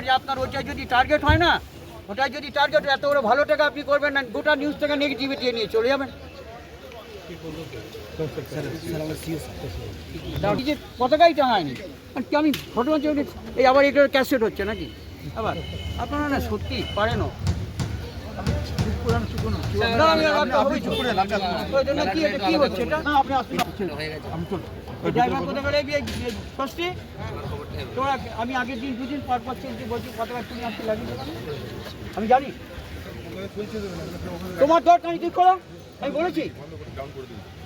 যে আপনার ওইটা যদি টার্গেট হয় না ওটা যদি টার্গেট এত বড় ভালো টাকা আপনি করবেন না গোটা নিউজ থেকে নেগেটিভিটি নিয়ে চলে যাবেন। যে পতাকাই টাঙায়নি? আর কি আমি ওই- এই আবার এটার ক্যাসেট হচ্ছে নাকি? আবার আপনারা না সত্যি পারেনও। এটা কি হচ্ছে? এটা? তোরা আমি আগের দিন দুদিন পর পর চলছি বলছি পতাকা তুমি আসতে দেবে। আমি জানি। তোমার দরকার তুই করো। আমি বলেছি।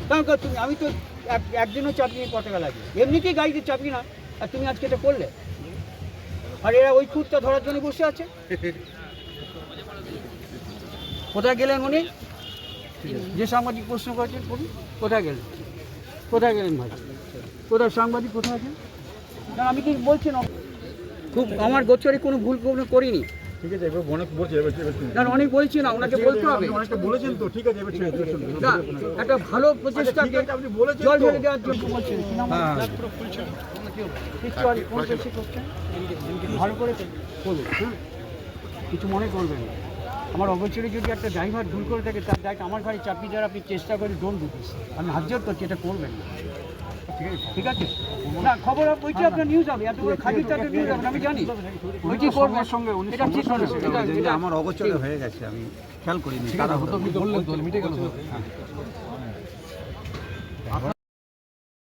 কারণ কি তুমি? আমি তো এক- একদিনও চাপি পতাকা লাগিয়ে এমনিতেই গাড়িতে চাপি না। আর তুমি আজকে এটা করলে? আর এরা ওই খুঁতটা ধরার জন্য বসে আছে? কোথায় গেলেন উনি? যে সাংবাদিক প্রশ্ন করেছেন, বলুন, কোথায় গেলেন? কোথায় গেলেন ভাই? কোথায় সাংবাদিক কোথায় আছেন? আমি কি বলছি না? খুব আমার গোচরে কোনো ভুল কোনো করিনি। ঠিক আছে এবার অনেক বলছে এবার এবার না অনেক বলছি না ওনাকে বলতে হবে। আপনি অনেকটা বলেছেন তো ঠিক আছে এবার ছেড়ে দিন, শুনুন। না একটা ভালো আপনি বলেছেন জল। ঢেলে দেওয়ার জন্য বলছেন। হ্যাঁ। ভালো করে হ্যাঁ। কিছু মনে করবেন না। আমার অবচরে যদি একটা ড্রাইভার ভুল করে থাকে তার দায়িত্ব আমার গাড়ি চাপিয়ে দেওয়ার আপনি চেষ্টা করে ডোন্ট ডু দিস আমি হাত জোর করছি এটা করবেন না। ঠিক আছে? না খবর ওইটি আপনার নিউজ হবে এত বড় খাদির নিউজ হবে আমি জানি। ওইটি করব সঙ্গে এটা ঠিক আমার অগোচরে হয়ে গেছে আমি খেয়াল করিনি। তারা হতো বললেন তো মিটে গেল